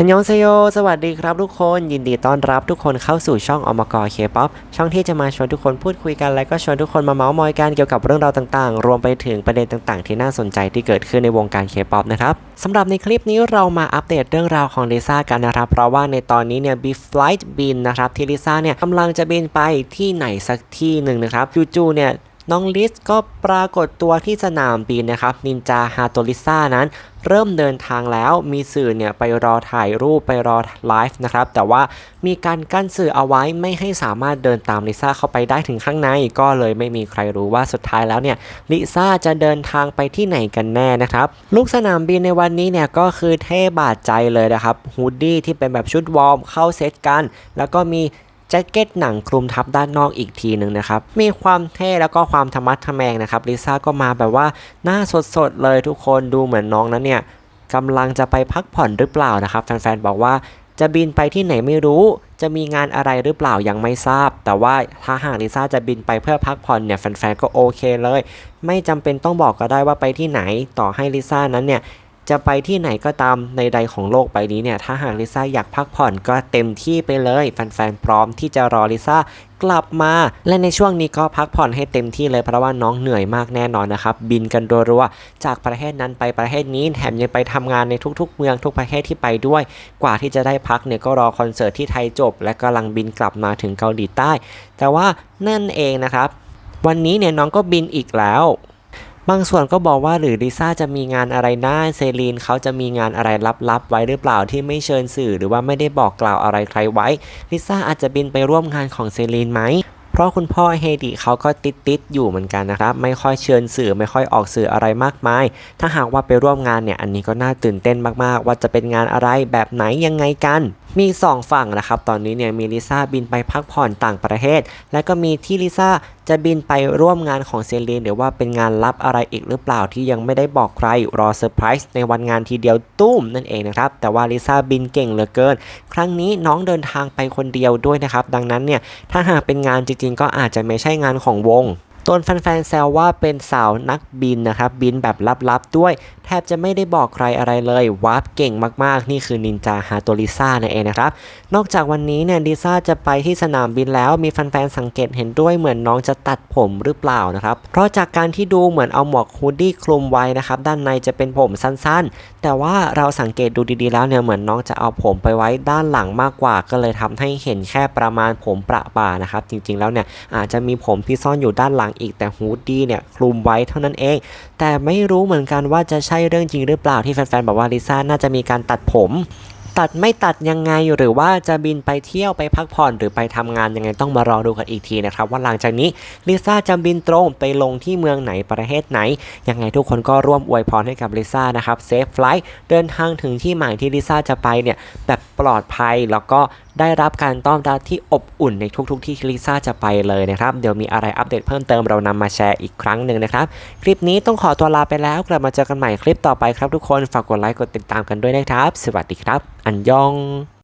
ฮันยองเซโย สวัสดีครับทุกคน ยินดีต้อนรับทุกคนเข้าสู่ช่องอมกอเคป๊อปช่องที่จะมาชวนทุกคนพูดคุยกันและก็ชวนทุกคนมาเมาส์มอยกันเกี่ยวกับเรื่องราวต่างๆ รวมไปถึงประเด็นต่างๆ ที่น่าสนใจที่เกิดขึ้นในวงการเคป๊อปนะครับสำหรับในคลิปนี้เรามาอัปเดตเรื่องราวของลิซ่ากันนะครับ เพราะว่าในตอนนี้เนี่ย Be Flight บินนะครับที่ลิซ่าเนี่ยกำลังจะบินไปที่ไหนสักที่หนึ่งนะครับจู่ๆเนี่ย น้องลิสก็ปรากฏตัวที่สนามบินนะครับ นินจาฮาโตลิซ่านั้น เริ่มเดินทางแล้วมีสื่อเนี่ยไปรอถ่ายรูปไปรอไลฟ์นะครับ แต่ว่ามีการกั้นสื่อเอาไว้ไม่ให้สามารถเดินตามลิซ่าเข้าไปได้ถึงข้างในก็เลยไม่มีใครรู้ว่าสุดท้ายแล้วเนี่ยลิซ่าจะเดินทางไปที่ไหนกันแน่นะครับ ลูกสนามบินในวันนี้เนี่ยก็คือเท่บาดใจเลยนะครับฮูดดี้ที่เป็นแบบชุดวอร์มเข้าเซตกัน แล้วก็มี แจ็คเก็ตหนังคลุมทับด้านนอกอีกทีหนึ่งนะครับ มีความเท่แล้วก็ความธรรมัดทะแมงนะครับลิซ่าก็มาแบบว่าหน้าสดๆเลยทุกคนดูเหมือนน้องนั้นเนี่ยกำลังจะไปพักผ่อนหรือเปล่านะครับแฟนๆบอกว่าจะบินไปที่ไหนไม่รู้ จะมีงานอะไรหรือเปล่ายังไม่ทราบ แต่ว่าถ้าหากลิซ่าจะบินไปเพื่อพักผ่อนเนี่ยแฟนๆก็โอเคเลย ไม่จำเป็นต้องบอกก็ได้ว่าไปที่ไหน ต่อให้ลิซ่านั้นเนี่ย จะไปที่ไหนก็ตามในใดของโลกใบนี้เนี่ย ถ้าหากลิซ่าอยากพักผ่อนก็เต็มที่ไปเลย แฟนๆ พร้อมที่จะรอลิซ่ากลับมา และในช่วงนี้ก็พักผ่อนให้เต็มที่เลยเพราะว่าน้องเหนื่อยมากแน่นอนนะครับ บินกันรัวๆจากประเทศนั้นไปประเทศนี้แถมยังไปทำงานในทุกๆ เมืองทุกประเทศที่ไปด้วย กว่าที่จะได้พักเนี่ยก็รอคอนเสิร์ตที่ไทยจบ และกำลังบินกลับมาถึงเกาหลีใต้ แต่ว่านั่นเองนะครับ วันนี้เนี่ยน้องก็บินอีกแล้ว บางส่วนก็บอกว่าหรือลิซ่าจะมีงานอะไรนะเซรีนเขาจะมีงานอะไรลับๆไว้หรือเปล่าที่ไม่เชิญสื่อ หรือว่าไม่ได้บอกกล่าวอะไรใครไว้ลิซ่าอาจจะบินไปร่วมงานของเซรีนไหมเพราะคุณพ่อเฮดิเขาก็ติดติดอยู่เหมือนกันนะครับ ไม่ค่อยเชิญสื่อไม่ค่อยออกสื่ออะไรมากมาย ถ้าหากว่าไปร่วมงานเนี่ย อันนี้ก็น่าตื่นเต้นมากๆ ว่าจะเป็นงานอะไรแบบไหนยังไงกัน มีสองฝั่งนะครับ ตอนนี้เนี่ยมีลิซ่าบินไปพักผ่อนต่างประเทศ และก็มีที่ลิซ่าจะบินไปร่วมงานของเซรีนหรือว่าเป็นงานลับอะไรอีกหรือเปล่าที่ยังไม่ได้บอกใครรอเซอร์ไพรส์ในวันงานทีเดียวตุ้มนั่นเองนะครับ แต่ว่าลิซ่าบินเก่งเหลือเกิน ครั้งนี้น้องเดินทางไปคนเดียวด้วยนะครับ ดังนั้นเนี่ยถ้าหากเป็นงานจริงๆ ก็อาจจะไม่ใช่งานของวง ตนแฟนๆแซวว่าเป็นสาวนักบินนะครับ บินแบบลับๆด้วย แทบจะไม่ได้บอกใครอะไรเลยวาร์ปเก่งมากๆ นี่คือนินจาฮาโตลิซ่านั่นเองนะครับ นอกจากวันนี้เนี่ยลิซ่าจะไปที่สนามบินแล้วมีแฟนๆสังเกตเห็นด้วยเหมือนน้องจะตัดผมหรือเปล่านะครับ เพราะจากการที่ดูเหมือนเอาหมวกฮูดดี้คลุมไว้นะครับด้านในจะเป็นผมสั้นๆ แต่ว่าเราสังเกตดูดีๆแล้วเนี่ยเหมือนน้องจะเอาผมไปไว้ด้านหลังมากกว่า ก็เลยทำให้เห็นแค่ประมาณผมประบ่านะครับจริงๆแล้วเนี่ยอาจจะมีผมที่ซ่อนอยู่ด้านหลังอีกแต่ฮูดดี้เนี่ยคลุมไว้เท่านั้นเอง แต่ไม่รู้เหมือนกันว่าจะใช่เรื่องจริงหรือเปล่าที่แฟนๆบอกว่าลิซ่าน่าจะมีการตัดผมตัดไม่ตัดยังไงหรือว่าจะบินไปเที่ยวไปพักผ่อนหรือไปทำงานยังไงต้องมารอดูกันอีกทีนะครับ ว่าหลังจากนี้ลิซ่าจะบินตรงไปลงที่เมืองไหนประเทศไหน ยังไงทุกคนก็ร่วมอวยพรให้กับลิซ่านะครับเซฟไฟล์เดินทางถึงที่หมายที่ลิซ่าจะไปเนี่ยแบบปลอดภัยแล้วก็ ได้รับการต้อนรับที่อบอุ่นในทุกๆ ที่ลิซ่าจะไปเลยนะครับ เดี๋ยวมีอะไรอัปเดตเพิ่มเติมเรานำมาแชร์อีกครั้งหนึ่งนะครับ คลิปนี้ต้องขอตัวลาไปแล้ว กลับมาเจอกันใหม่คลิปต่อไปครับทุกคน ฝากกดไลค์กดติดตามกันด้วยนะครับ สวัสดีครับ อันยอง